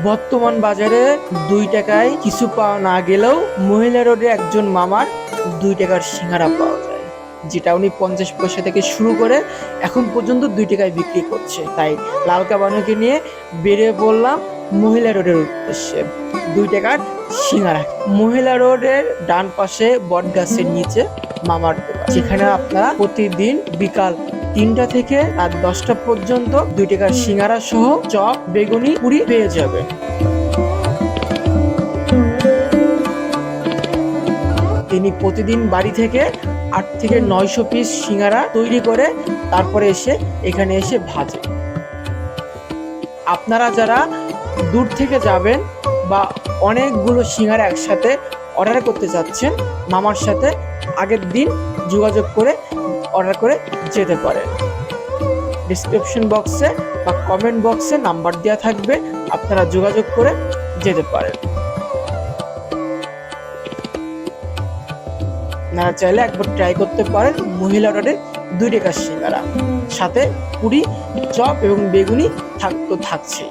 বর্তমান বাজারে দুই টাকায় কিছু পাওয়া না গেলেও মহিলা রোডে একজন মামার দুই টাকার সিঙ্গারা পাওয়া যায়, যেটা উনি পঞ্চাশ পয়সা থেকে শুরু করে এখন পর্যন্ত দুই টাকায় বিক্রি করছে। তাই লালকা বানুকে নিয়ে বেরিয়ে পড়লাম মহিলা রোডের উদ্দেশ্যে। দুই টাকার সিঙ্গারা। মহিলা রোডের ডান পাশে বট গাছের নিচে মামার যেখানে আপনারা প্রতিদিন বিকাল তিনটা থেকে রাত দশটা পর্যন্ত দুই টাকার সিঙ্গারা সহ চপ, বেগুনি, পুরি পেয়ে যাবে। তিনি প্রতিদিন বাড়ি থেকে আট থেকে নয়শো পিস সিঙ্গারা তৈরি করে তারপরে এসে এখানে এসে ভাজে। আপনারা যারা দূর থেকে যাবেন বা অনেকগুলো সিঙ্গারা একসাথে অর্ডার করতে চাচ্ছেন মামার সাথে আগের দিন যোগাযোগ করে অর্ডার করে যেতে পারেন। ডিসক্রিপশন বক্সে বা কমেন্ট বক্সে নাম্বার দেওয়া থাকবে, আপনারা যোগাযোগ করে যেতে পারেন। আপনারা চাইলে একবার ট্রাই করতে পারেন মহিলা অর্ডারের দুই টাকার সিঙ্গারা সাথে পুরি, চপ এবং বেগুনি থাক তো থাকছেই।